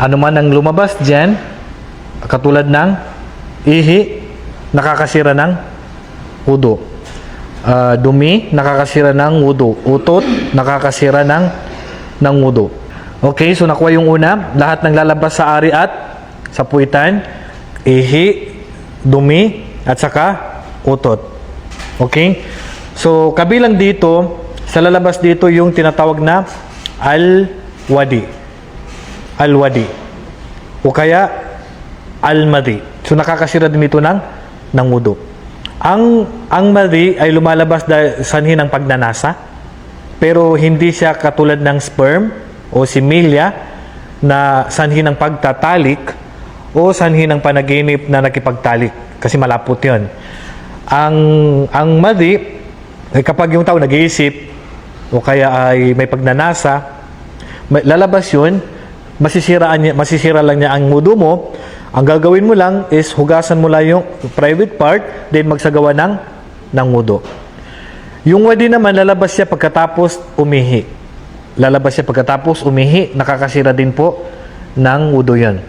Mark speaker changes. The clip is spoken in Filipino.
Speaker 1: Ano man ang lumabas dyan, katulad ng ihi, nakakasira ng wudu. Ah, dumi, nakakasira ng wudu. Utot, nakakasira ng, ng wudu. Okay, so nakuha yung una. Lahat ng lalabas sa ari at sa puwitan, ihi, dumi, at saka utot. Okay? So, kabilang dito, sa lalabas dito yung tinatawag na al-wadi. Al-wadi. O kaya, al-madi. So, nakakasira din ito ng, ng wudu. Ang, ang madi ay lumalabas dahil sanhi ng pagnanasa, pero hindi siya katulad ng sperm o similya na sanhi ng pagtatalik o sanhi ng panaginip na nakipagtalik kasi malapot yon. Ang ang madi ay kapag yung tao nag-iisip o kaya ay may pagnanasa, may, lalabas yun, masisiraan niya, masisira lang niya ang mudo mo. Ang gagawin mo lang is hugasan mo lang yung private part, then magsagawa ng, ng mudo. Yung wadi naman, lalabas siya pagkatapos umihi. Lalabas siya pagkatapos umihi, nakakasira din po ng wudo yan.